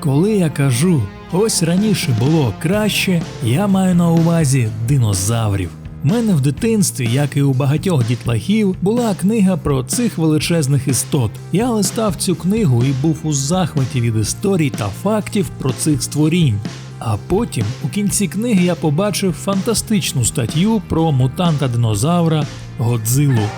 Коли я кажу, ось раніше було краще, я маю на увазі динозаврів. У мене в дитинстві, як і у багатьох дітлахів, була книга про цих величезних істот. Я листав цю книгу і був у захваті від історій та фактів про цих створінь. А потім у кінці книги я побачив фантастичну статтю про мутанта динозавра Годзилу.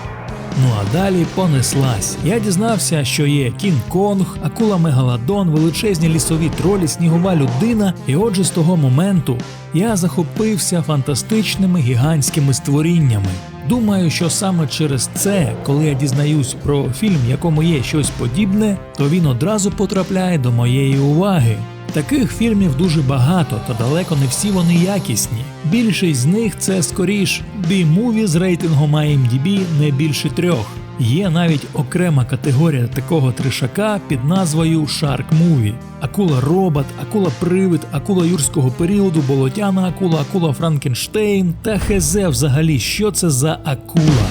Ну а далі понеслась. Я дізнався, що є Кінг-Конг, акула Мегаладон, величезні лісові тролі, снігова людина, і отже, з того моменту я захопився фантастичними гігантськими створіннями. Думаю, що саме через це, коли я дізнаюсь про фільм, якому є щось подібне, то він одразу потрапляє до моєї уваги. Таких фільмів дуже багато, та далеко не всі вони якісні. Більшість з них це скоріш B-муві з рейтингом IMDb не більше трьох. Є навіть окрема категорія такого тришака під назвою Shark Movie. Акула робот, акула привид, акула юрського періоду, болотяна акула, акула Франкенштейн та хезе взагалі, що це за акула.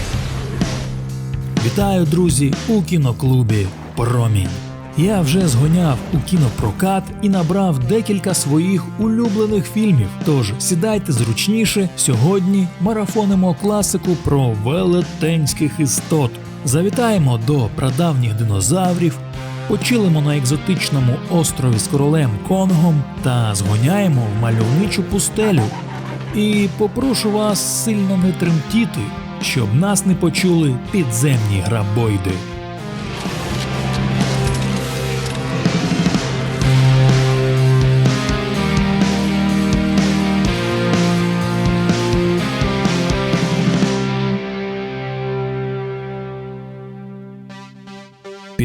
Вітаю, друзі, у кіноклубі Промінь. Я вже згоняв у кінопрокат і набрав декілька своїх улюблених фільмів. Тож сідайте зручніше. Сьогодні марафонимо класику про велетенських істот. Завітаємо до прадавніх динозаврів, почилимо на екзотичному острові з королем Конгом та згоняємо в мальовничу пустелю. І попрошу вас сильно не тремтіти, щоб нас не почули підземні грабойди.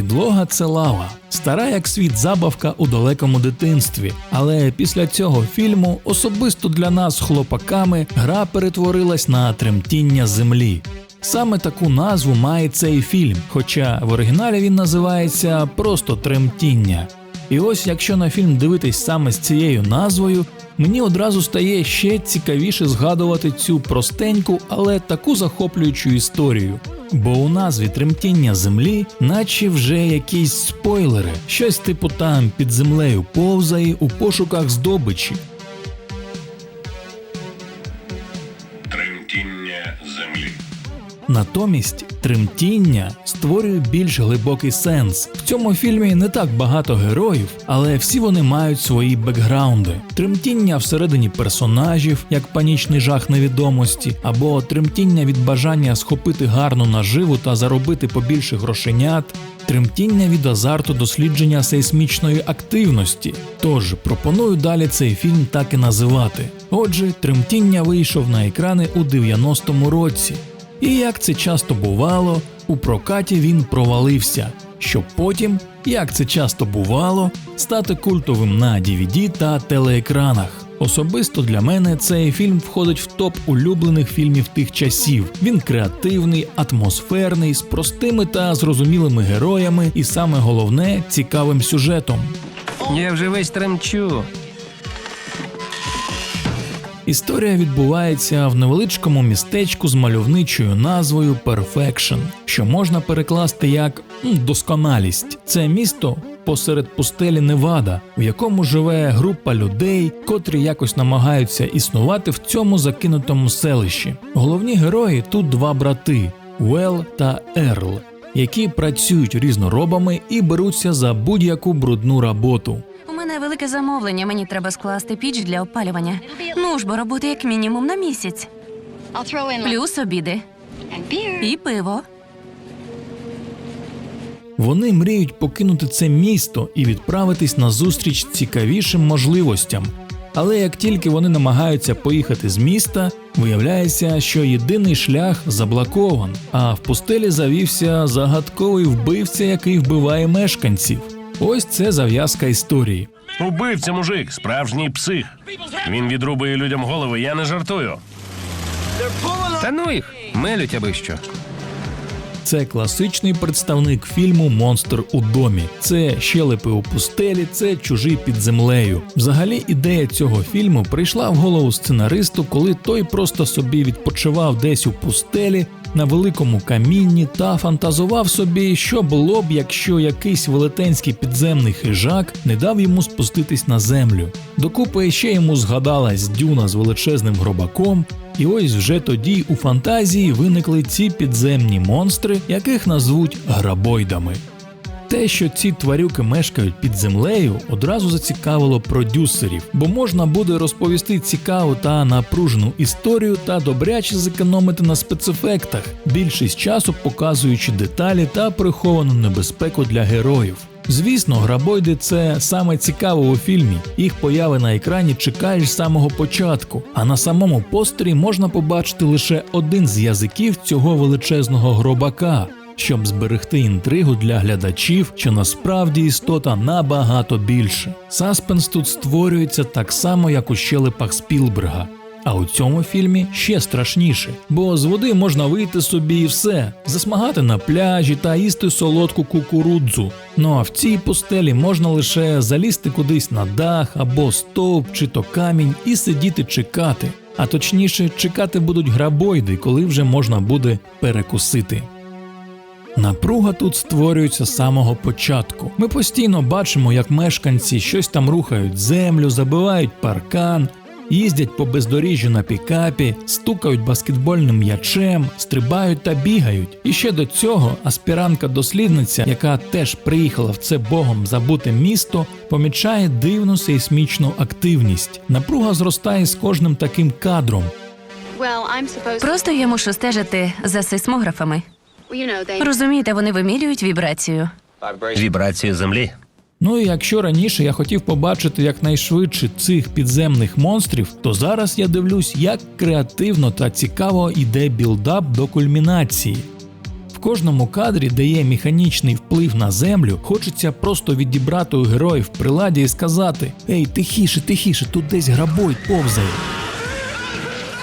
Підлога це лава, стара як світ забавка у далекому дитинстві. Але після цього фільму особисто для нас, хлопаками, гра перетворилась на тремтіння землі. Саме таку назву має цей фільм, хоча в оригіналі він називається просто тремтіння. І ось якщо на фільм дивитись саме з цією назвою, мені одразу стає ще цікавіше згадувати цю простеньку, але таку захоплюючу історію. Бо у назві тремтіння землі, наче вже якісь спойлери, щось типу там під землею повзає у пошуках здобичі. Натомість тремтіння створює більш глибокий сенс. В цьому фільмі не так багато героїв, але всі вони мають свої бекграунди. Тремтіння всередині персонажів, як панічний жах невідомості, або тремтіння від бажання схопити гарну наживу та заробити побільше грошенят. Тремтіння від азарту дослідження сейсмічної активності. Тож пропоную далі цей фільм так і називати. Отже, тремтіння вийшов на екрани у 90-му році. І як це часто бувало, у прокаті він провалився, щоб потім, як це часто бувало, стати культовим на DVD та телеекранах. Особисто для мене цей фільм входить в топ улюблених фільмів тих часів. Він креативний, атмосферний, з простими та зрозумілими героями, і саме головне цікавим сюжетом. Я вже весь тремчу. Історія відбувається в невеличкому містечку з мальовничою назвою Perfection, що можна перекласти як досконалість. Це місто посеред пустелі Невада, в якому живе група людей, котрі якось намагаються існувати в цьому закинутому селищі. Головні герої тут два брати Уел та Ерл, які працюють різноробами і беруться за будь-яку брудну роботу. Мене велике замовлення. Мені треба скласти піч для опалювання. Ну ж бо роботи як мінімум на місяць. Плюс обіди і пиво. Вони мріють покинути це місто і відправитись на зустріч цікавішим можливостям. Але як тільки вони намагаються поїхати з міста, виявляється, що єдиний шлях заблокован, а в пустелі завівся загадковий вбивця, який вбиває мешканців. Ось це зав'язка історії. Убивця мужик, справжній псих. Він відрубує людям голови, я не жартую. Та ну їх, мелють аби що. Це класичний представник фільму Монстр у домі. Це щелепи у пустелі, це чужий під землею. Взагалі, ідея цього фільму прийшла в голову сценаристу, коли той просто собі відпочивав десь у пустелі на великому камінні та фантазував собі, що було б, якщо якийсь велетенський підземний хижак не дав йому спуститись на землю. Докупи ще йому згадалась дюна з величезним гробаком, і ось вже тоді у фантазії виникли ці підземні монстри, яких назвуть грабойдами. Те, що ці тварюки мешкають під землею, одразу зацікавило продюсерів, бо можна буде розповісти цікаву та напружену історію та добряче зекономити на спецефектах, більшість часу показуючи деталі та приховану небезпеку для героїв. Звісно, грабойди це саме цікаво у фільмі. Їх появи на екрані чекаєш з самого початку, а на самому постері можна побачити лише один з язиків цього величезного гробака щоб зберегти інтригу для глядачів, що насправді істота набагато більше. Саспенс тут створюється так само, як у щелепах Спілберга. А у цьому фільмі ще страшніше, бо з води можна вийти собі і все, засмагати на пляжі та їсти солодку кукурудзу. Ну а в цій пустелі можна лише залізти кудись на дах або стовп чи то камінь і сидіти чекати. А точніше, чекати будуть грабойди, коли вже можна буде перекусити. Напруга тут створюється з самого початку. Ми постійно бачимо, як мешканці щось там рухають землю, забивають паркан, їздять по бездоріжжю на пікапі, стукають баскетбольним м'ячем, стрибають та бігають. І ще до цього аспірантка-дослідниця, яка теж приїхала в це богом забуте місто, помічає дивну сейсмічну активність. Напруга зростає з кожним таким кадром. Просто я мушу стежити за сейсмографами. Розумієте, вони вимірюють вібрацію. Вібрацію землі. Ну і якщо раніше я хотів побачити якнайшвидше цих підземних монстрів, то зараз я дивлюсь, як креативно та цікаво йде білдап до кульмінації. В кожному кадрі, де є механічний вплив на землю, хочеться просто відібрати у героїв приладі і сказати: Ей, тихіше, тихіше, тут десь грабой повзає.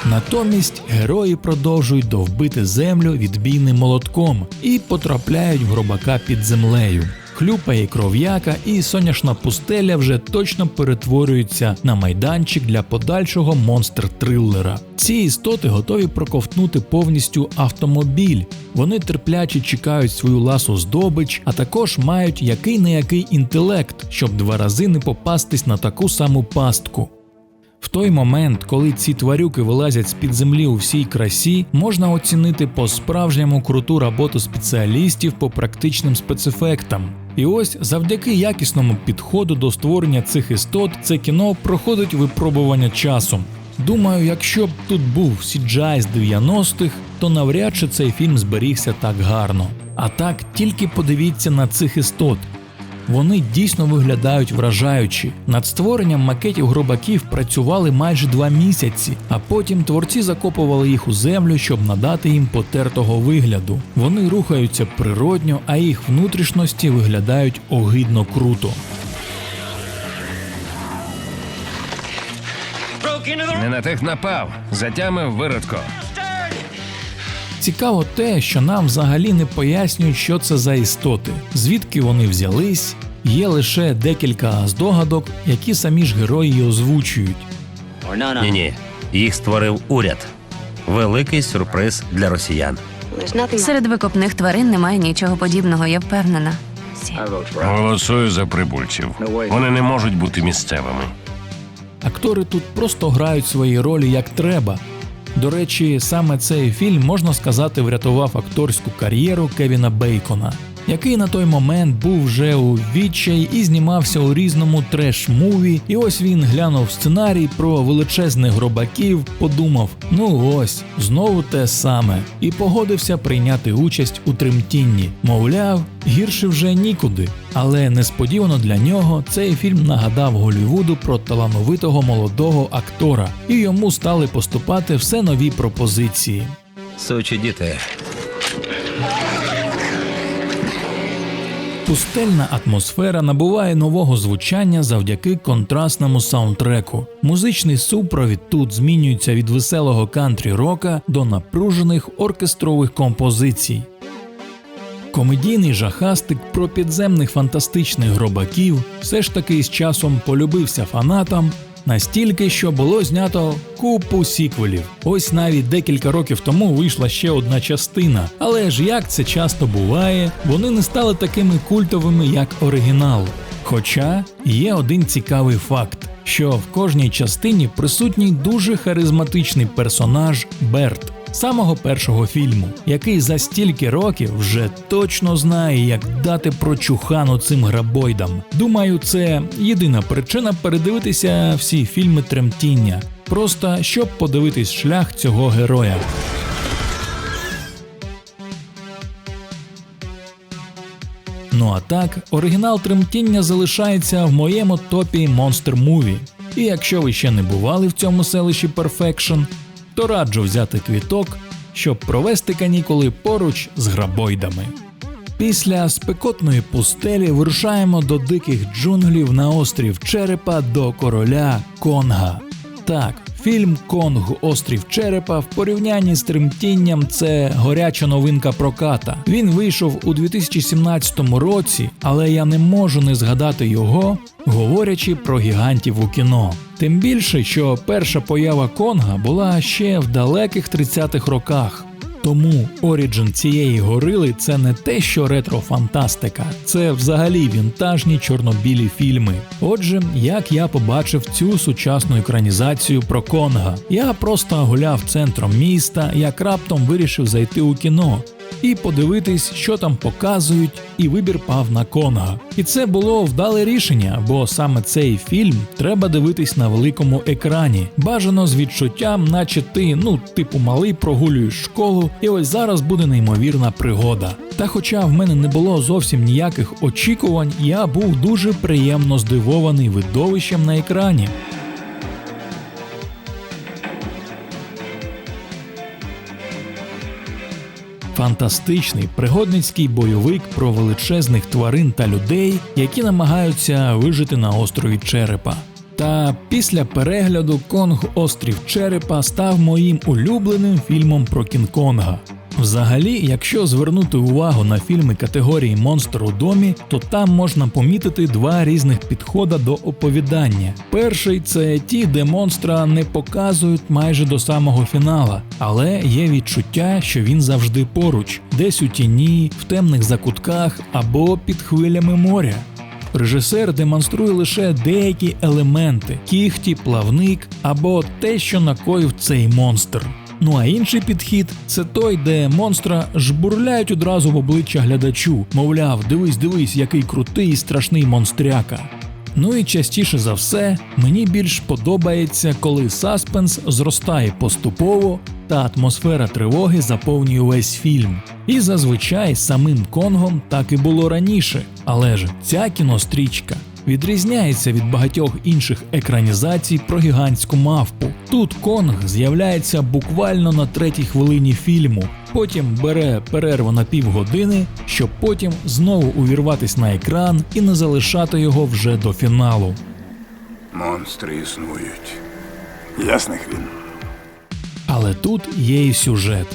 Натомість герої продовжують довбити землю відбійним молотком і потрапляють в гробака під землею. Хлюпає кров'яка, і соняшна пустеля вже точно перетворюється на майданчик для подальшого монстр-трилера. Ці істоти готові проковтнути повністю автомобіль. Вони терпляче чекають свою ласу здобич, а також мають який не який інтелект, щоб два рази не попастись на таку саму пастку. В той момент, коли ці тварюки вилазять з під землі у всій красі, можна оцінити по справжньому круту роботу спеціалістів по практичним спецефектам. І ось завдяки якісному підходу до створення цих істот це кіно проходить випробування часом. Думаю, якщо б тут був CGI з 90-х, то навряд чи цей фільм зберігся так гарно. А так тільки подивіться на цих істот. Вони дійсно виглядають вражаючі. Над створенням макетів гробаків працювали майже два місяці, а потім творці закопували їх у землю, щоб надати їм потертого вигляду. Вони рухаються природньо, а їх внутрішності виглядають огидно круто. Не на тих напав. Затямив виродко. Цікаво те, що нам взагалі не пояснюють, що це за істоти, звідки вони взялись. Є лише декілька здогадок, які самі ж герої озвучують. Ні, ні. Їх створив уряд. Великий сюрприз для росіян. Серед викопних тварин немає нічого подібного, я впевнена. Голосую за прибульців. Вони не можуть бути місцевими. Актори тут просто грають свої ролі як треба. До речі, саме цей фільм можна сказати врятував акторську кар'єру Кевіна Бейкона, який на той момент був вже у відчай і знімався у різному треш-муві. І ось він глянув сценарій про величезних гробаків, подумав: ну ось знову те саме, і погодився прийняти участь у тремтінні. Мовляв, гірше вже нікуди. Але несподівано для нього цей фільм нагадав Голлівуду про талановитого молодого актора, і йому стали поступати все нові пропозиції. Сучі діти. Пустельна атмосфера набуває нового звучання завдяки контрастному саундтреку. Музичний супровід тут змінюється від веселого кантрі рока до напружених оркестрових композицій. Комедійний жахастик про підземних фантастичних гробаків все ж таки з часом полюбився фанатам, Настільки, що було знято купу сіквелів. Ось навіть декілька років тому вийшла ще одна частина. Але ж як це часто буває, вони не стали такими культовими, як оригінал. Хоча є один цікавий факт, що в кожній частині присутній дуже харизматичний персонаж Берт самого першого фільму, який за стільки років вже точно знає, як дати прочухану цим грабойдам. Думаю, це єдина причина передивитися всі фільми тремтіння, просто щоб подивитись шлях цього героя. Ну а так, оригінал тремтіння залишається в моєму топі Monster Movie. І якщо ви ще не бували в цьому селищі Perfection, то раджу взяти квіток, щоб провести канікули поруч з грабойдами. Після спекотної пустелі вирушаємо до диких джунглів на острів Черепа до короля Конга. Так, фільм Конг Острів Черепа в порівнянні з тремтінням це горяча новинка проката. Він вийшов у 2017 році, але я не можу не згадати його, говорячи про гігантів у кіно. Тим більше, що перша поява Конга була ще в далеких 30-х роках. Тому оріджин цієї горили це не те, що ретро-фантастика, це взагалі вінтажні чорно-білі фільми. Отже, як я побачив цю сучасну екранізацію про Конга, я просто гуляв центром міста, як раптом вирішив зайти у кіно і подивитись, що там показують, і вибір пав на Конга. І це було вдале рішення, бо саме цей фільм треба дивитись на великому екрані. Бажано з відчуттям, наче ти, ну, типу, малий прогулюєш школу, і ось зараз буде неймовірна пригода. Та хоча в мене не було зовсім ніяких очікувань, я був дуже приємно здивований видовищем на екрані. Фантастичний пригодницький бойовик про величезних тварин та людей, які намагаються вижити на острові Черепа. Та після перегляду Конг Острів Черепа став моїм улюбленим фільмом про Кінг-Конга. Взагалі, якщо звернути увагу на фільми категорії Монстр у домі, то там можна помітити два різних підходи до оповідання. Перший це ті, де монстра не показують майже до самого фінала, але є відчуття, що він завжди поруч, десь у тіні, в темних закутках або під хвилями моря. Режисер демонструє лише деякі елементи: кіхті, плавник або те, що накоїв цей монстр. Ну а інший підхід це той, де монстра жбурляють одразу в обличчя глядачу, мовляв, дивись, дивись, який крутий і страшний монстряка. Ну і частіше за все, мені більш подобається, коли саспенс зростає поступово, та атмосфера тривоги заповнює весь фільм. І зазвичай самим Конгом так і було раніше. Але ж ця кінострічка відрізняється від багатьох інших екранізацій про гігантську мавпу. Тут Конг з'являється буквально на третій хвилині фільму, потім бере перерву на півгодини, щоб потім знову увірватись на екран і не залишати його вже до фіналу. Монстри існують. Ясних він. Але тут є і сюжет.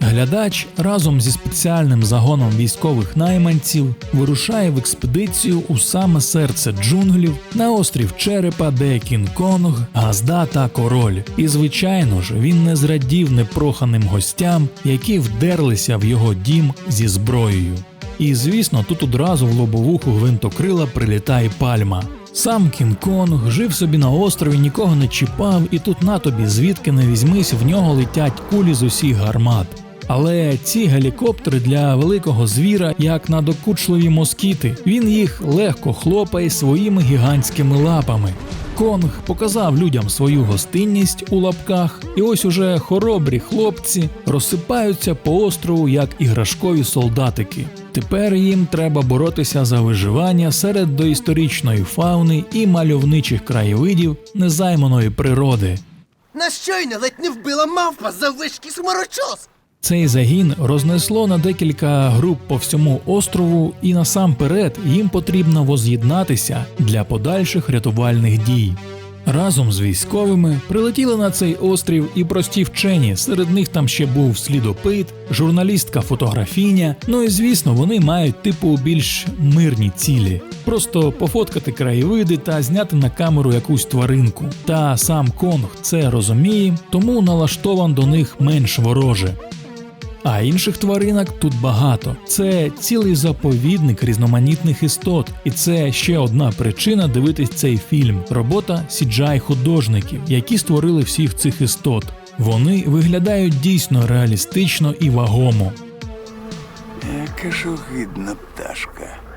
Глядач разом зі спеціальним загоном військових найманців вирушає в експедицію у саме серце джунглів на острів Черепа, де Кінг-Конг, Газда та Король. І звичайно ж, він не зрадів непроханим гостям, які вдерлися в його дім зі зброєю. І звісно, тут одразу в лобовуху гвинтокрила прилітає пальма. Сам Кінг-Конг жив собі на острові, нікого не чіпав, і тут на тобі, звідки не візьмись, в нього летять кулі з усіх гармат. Але ці гелікоптери для великого звіра, як надокучливі москіти, він їх легко хлопає своїми гігантськими лапами. Конг показав людям свою гостинність у лапках, і ось уже хоробрі хлопці розсипаються по острову як іграшкові солдатики. Тепер їм треба боротися за виживання серед доісторичної фауни і мальовничих краєвидів незайманої природи. Нас щойно ледь не вбила мавпа за вишки сморочос. Цей загін рознесло на декілька груп по всьому острову, і насамперед їм потрібно воз'єднатися для подальших рятувальних дій. Разом з військовими прилетіли на цей острів і прості вчені. Серед них там ще був слідопит, журналістка фотографіня. Ну і звісно, вони мають типу більш мирні цілі. Просто пофоткати краєвиди та зняти на камеру якусь тваринку. Та сам Конг це розуміє, тому налаштован до них менш вороже. А інших тваринок тут багато. Це цілий заповідник різноманітних істот, і це ще одна причина дивитись цей фільм робота cgi художників, які створили всіх цих істот. Вони виглядають дійсно реалістично і вагомо. Яка ж огидна пташка.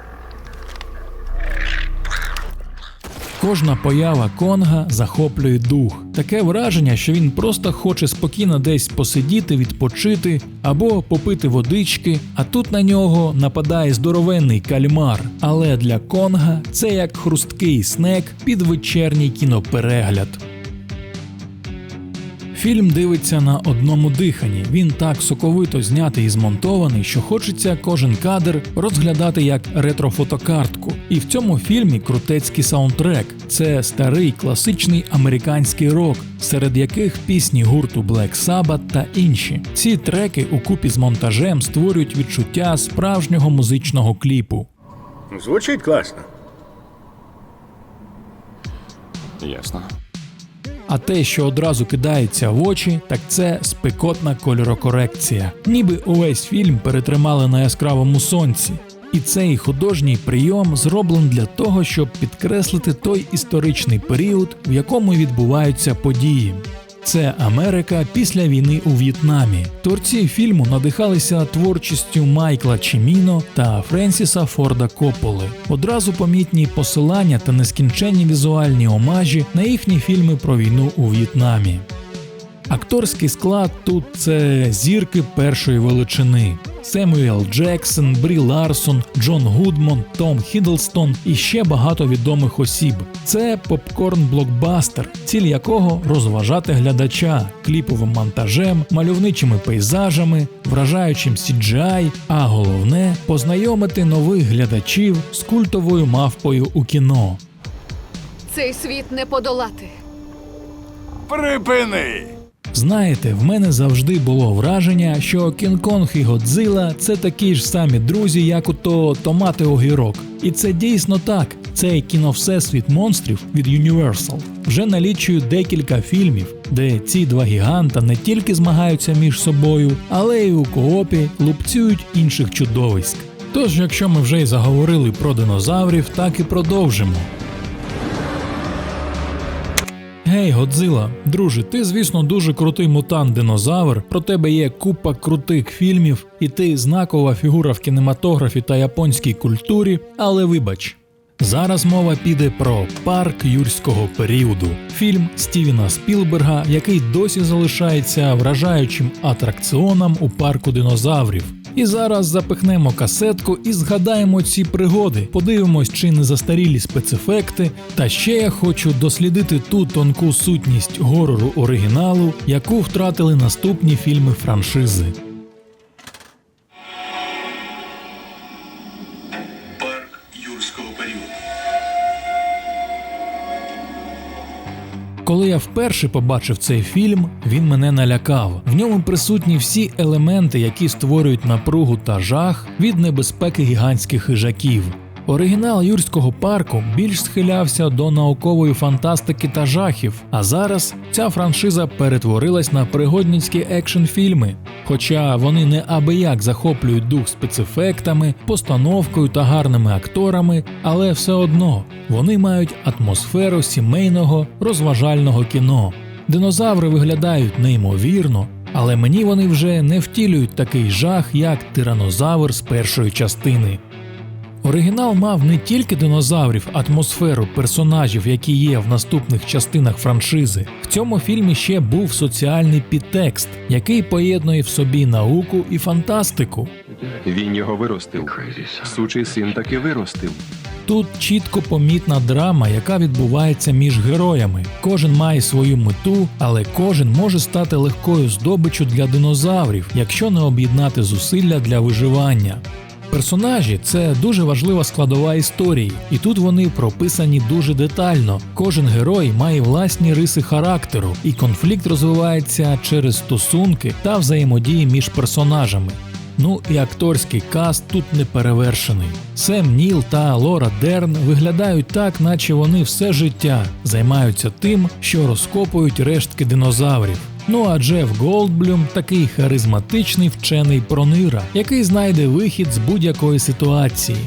Кожна поява Конга захоплює дух. Таке враження, що він просто хоче спокійно десь посидіти, відпочити або попити водички, а тут на нього нападає здоровенний кальмар. Але для Конга це як хрусткий снек під вечірній кіноперегляд. Фільм дивиться на одному диханні. Він так соковито знятий і змонтований, що хочеться кожен кадр розглядати як ретрофотокартку. І в цьому фільмі крутецький саундтрек. Це старий класичний американський рок, серед яких пісні гурту Black Sabbath та інші. Ці треки у купі з монтажем створюють відчуття справжнього музичного кліпу. Звучить класно. Ясно. А те, що одразу кидається в очі, так це спекотна кольорокорекція. Ніби увесь фільм перетримали на яскравому сонці. І цей художній прийом зроблен для того, щоб підкреслити той історичний період, в якому відбуваються події. Це Америка після війни у В'єтнамі. Творці фільму надихалися творчістю Майкла Чіміно та Френсіса Форда Копполи. Одразу помітні посилання та нескінченні візуальні омажі на їхні фільми про війну у В'єтнамі. Акторський склад тут це зірки першої величини. Семюел Джексон, Брі Ларсон, Джон Гудмон, Том Хіддлстон і ще багато відомих осіб. Це попкорн-блокбастер, ціль якого розважати глядача кліповим монтажем, мальовничими пейзажами, вражаючим CGI, а головне познайомити нових глядачів з культовою мавпою у кіно. Цей світ не подолати. Припини! Знаєте, в мене завжди було враження, що Кінг-Конг і Годзила це такі ж самі друзі, як ото томати огірок. І це дійсно так. Цей кіновсесвіт монстрів від Universal вже налічує декілька фільмів, де ці два гіганта не тільки змагаються між собою, але й у коопі лупцюють інших чудовиськ. Тож, якщо ми вже й заговорили про динозаврів, так і продовжимо. Гей, Годзила, друже, ти, звісно, дуже крутий мутант-динозавр. Про тебе є купа крутих фільмів, і ти знакова фігура в кінематографі та японській культурі. Але вибач, зараз мова піде про парк юрського періоду, фільм Стівена Спілберга, який досі залишається вражаючим атракціоном у парку динозаврів. І зараз запихнемо касетку і згадаємо ці пригоди, подивимось, чи не застарілі спецефекти. Та ще я хочу дослідити ту тонку сутність горору оригіналу, яку втратили наступні фільми франшизи. Коли я вперше побачив цей фільм, він мене налякав. В ньому присутні всі елементи, які створюють напругу та жах від небезпеки гігантських хижаків. Оригінал юрського парку більш схилявся до наукової фантастики та жахів, а зараз ця франшиза перетворилась на пригодницькі екшн-фільми. Хоча вони не абияк захоплюють дух спецефектами, постановкою та гарними акторами, але все одно вони мають атмосферу сімейного розважального кіно. Динозаври виглядають неймовірно, але мені вони вже не втілюють такий жах, як тиранозавр з першої частини. Оригінал мав не тільки динозаврів, атмосферу персонажів, які є в наступних частинах франшизи. В цьому фільмі ще був соціальний підтекст, який поєднує в собі науку і фантастику. Він його виростив. Сучий син таки виростив. Тут чітко помітна драма, яка відбувається між героями. Кожен має свою мету, але кожен може стати легкою здобиччю для динозаврів, якщо не об'єднати зусилля для виживання. Персонажі це дуже важлива складова історії, і тут вони прописані дуже детально. Кожен герой має власні риси характеру, і конфлікт розвивається через стосунки та взаємодії між персонажами. Ну і акторський каст тут не перевершений. Сем Ніл та Лора Дерн виглядають так, наче вони все життя займаються тим, що розкопують рештки динозаврів. Ну а Джеф Голдблюм такий харизматичний вчений пронира, який знайде вихід з будь-якої ситуації.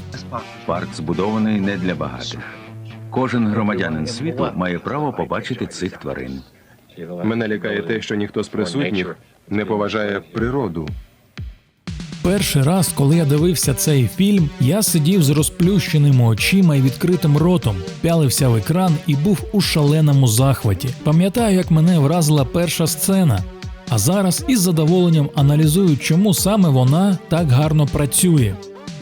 Парк збудований не для багатих. Кожен громадянин світу має право побачити цих тварин. Мене лякає те, що ніхто з присутніх не поважає природу. Перший раз, коли я дивився цей фільм, я сидів з розплющеними очима і відкритим ротом, пялився в екран і був у шаленому захваті. Пам'ятаю, як мене вразила перша сцена. А зараз із задоволенням аналізую, чому саме вона так гарно працює.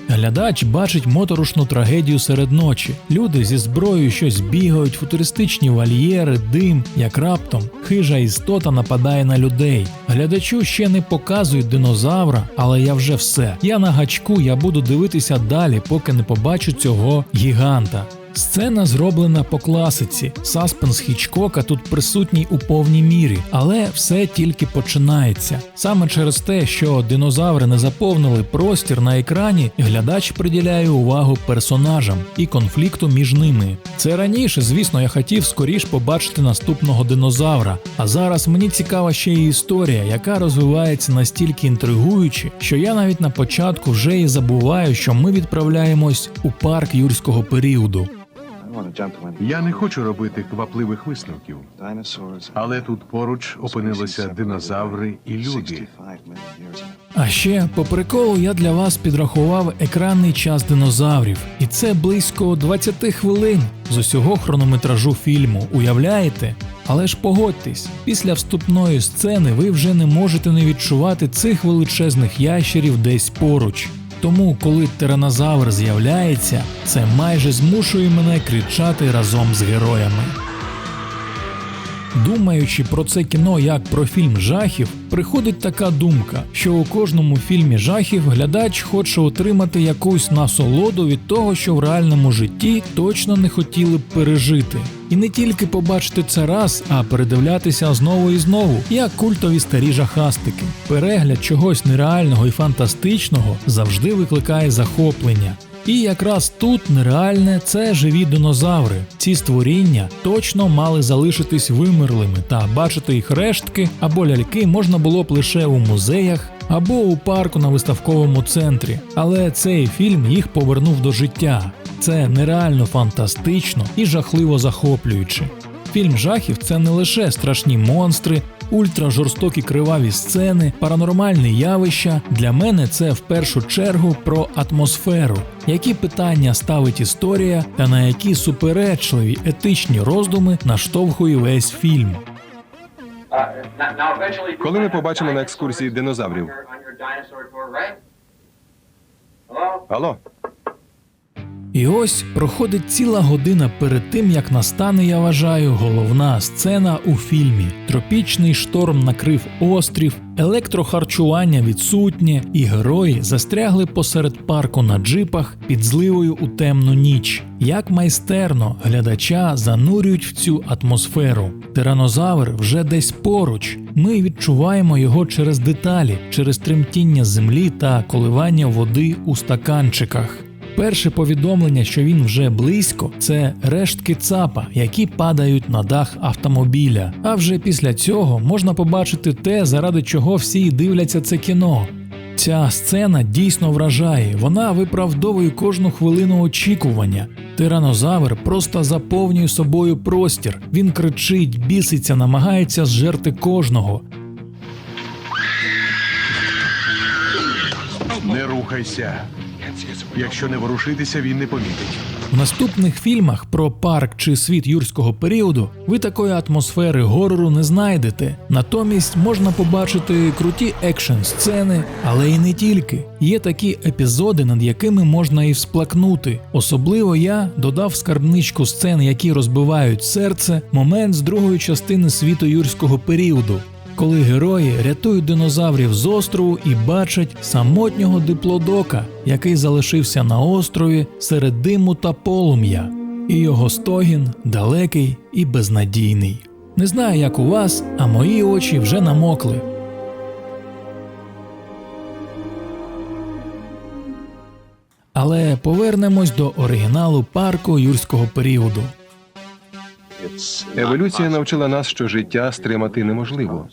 Глядач бачить моторошну трагедію серед ночі. Люди зі зброєю щось бігають, футуристичні вольєри, дим, як раптом хижа істота нападає на людей. Глядачу ще не показують динозавра, але я вже все. Я на гачку, я буду дивитися далі, поки не побачу цього гіганта. Сцена зроблена по класиці. Саспенс Хічкока тут присутній у повній мірі, але все тільки починається. Саме через те, що динозаври не заповнили простір на екрані, глядач приділяє увагу персонажам і конфлікту між ними. Це раніше, звісно, я хотів скоріш побачити наступного динозавра. А зараз мені цікава ще й історія, яка розвивається настільки інтригуюче, що я навіть на початку вже і забуваю, що ми відправляємось у парк юрського періоду. Я не хочу робити квапливих висновків, але тут поруч опинилися динозаври і люди. А ще по приколу я для вас підрахував екранний час динозаврів, і це близько 20 хвилин з усього хронометражу фільму. Уявляєте? Але ж погодьтесь, після вступної сцени ви вже не можете не відчувати цих величезних ящерів десь поруч. Тому, коли тиранозавр з'являється, це майже змушує мене кричати разом з героями. Думаючи про це кіно як про фільм жахів, приходить така думка, що у кожному фільмі жахів глядач хоче отримати якусь насолоду від того, що в реальному житті точно не хотіли б пережити. І не тільки побачити це раз, а передивлятися знову і знову, як культові старі жахастики. Перегляд чогось нереального і фантастичного завжди викликає захоплення. І якраз тут нереальне це живі динозаври. Ці створіння точно мали залишитись вимерлими, та бачити їх рештки або ляльки можна було б лише у музеях або у парку на виставковому центрі. Але цей фільм їх повернув до життя. Це нереально фантастично і жахливо захоплююче. Фільм жахів це не лише страшні монстри, ультражорстокі криваві сцени, паранормальні явища. Для мене це в першу чергу про атмосферу, які питання ставить історія та на які суперечливі етичні роздуми наштовхує весь фільм. Коли ми побачимо на екскурсії динозаврів? Алло, І ось проходить ціла година перед тим, як настане, я вважаю, головна сцена у фільмі. Тропічний шторм накрив острів, електрохарчування відсутнє, і герої застрягли посеред парку на джипах під зливою у темну ніч. Як майстерно глядача занурюють в цю атмосферу. Тиранозавр вже десь поруч. Ми відчуваємо його через деталі, через тремтіння землі та коливання води у стаканчиках. Перше повідомлення, що він вже близько, це рештки ЦАПа, які падають на дах автомобіля. А вже після цього можна побачити те, заради чого всі дивляться це кіно. Ця сцена дійсно вражає, вона виправдовує кожну хвилину очікування. Тиранозавр просто заповнює собою простір. Він кричить, біситься, намагається зжерти кожного. не рухайся. Якщо не ворушитися, він не помітить. В наступних фільмах про парк чи світ юрського періоду ви такої атмосфери горору не знайдете. Натомість можна побачити круті екшн сцени, але і не тільки. Є такі епізоди, над якими можна і всплакнути. Особливо я додав скарбничку сцен, які розбивають серце, момент з другої частини світу юрського періоду. Коли герої рятують динозаврів з острову і бачать самотнього диплодока, який залишився на острові серед диму та полум'я, і його стогін далекий і безнадійний. Не знаю, як у вас, а мої очі вже намокли. Але повернемось до оригіналу парку юрського періоду. Еволюція навчила нас, що життя стримати неможливо.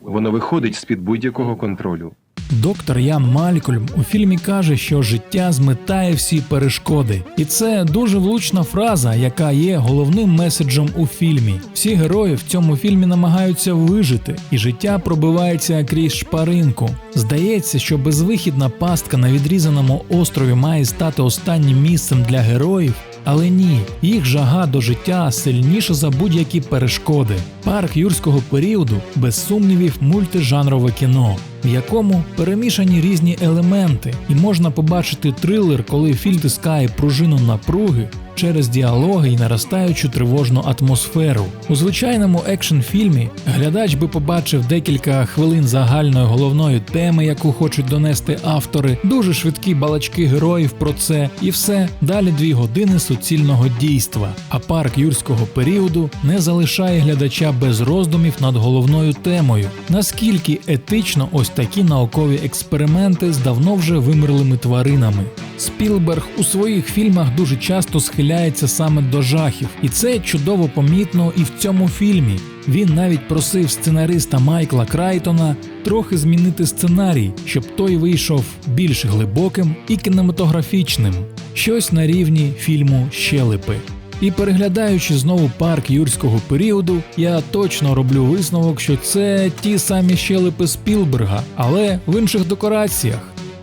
Воно виходить з-під будь-якого контролю. Доктор Ян Малькольм у фільмі каже, що життя зметає всі перешкоди, і це дуже влучна фраза, яка є головним меседжем у фільмі. Всі герої в цьому фільмі намагаються вижити, і життя пробивається крізь шпаринку. Здається, що безвихідна пастка на відрізаному острові має стати останнім місцем для героїв. Але ні, їх жага до життя сильніша за будь-які перешкоди. Парк юрського періоду, без сумнівів, мультижанрове кіно, в якому перемішані різні елементи, і можна побачити трилер, коли фільм тискає пружину напруги через діалоги і наростаючу тривожну атмосферу. У звичайному екшн фільмі глядач би побачив декілька хвилин загальної головної теми, яку хочуть донести автори, дуже швидкі балачки героїв про це, і все далі дві години суцільного дійства. А парк юрського періоду не залишає глядача без роздумів над головною темою. Наскільки етично ось такі наукові експерименти з давно вже вимерлими тваринами. Спілберг у своїх фільмах дуже часто схиляється саме до жахів, і це чудово помітно і в цьому фільмі. Він навіть просив сценариста Майкла Крайтона трохи змінити сценарій, щоб той вийшов більш глибоким і кінематографічним, щось на рівні фільму Щелепи. І переглядаючи знову парк юрського періоду, я точно роблю висновок, що це ті самі щелепи Спілберга, але в інших декораціях.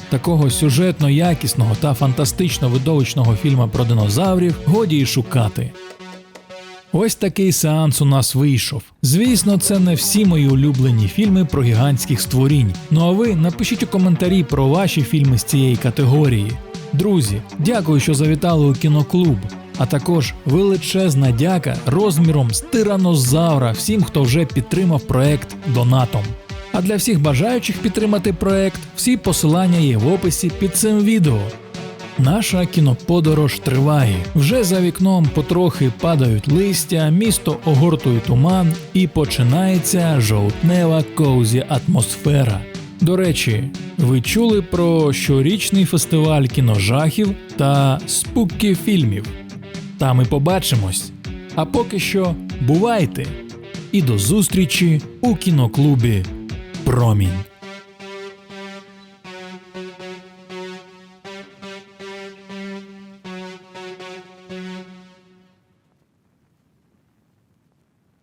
Такого сюжетно якісного та фантастично видовищного фільма про динозаврів годі й шукати. Ось такий сеанс у нас вийшов. Звісно, це не всі мої улюблені фільми про гігантських створінь. Ну а ви напишіть у коментарі про ваші фільми з цієї категорії. Друзі, дякую, що завітали у кіноклуб. А також величезна дяка розміром з тиранозавра всім, хто вже підтримав проект донатом. А для всіх бажаючих підтримати проект, всі посилання є в описі під цим відео. Наша кіноподорож триває. Вже за вікном потрохи падають листя, місто огортує туман і починається жовтнева коузі атмосфера. До речі, ви чули про щорічний фестиваль кіножахів та спуки фільмів. Там і побачимось. А поки що бувайте! І до зустрічі у кіноклубі Промінь.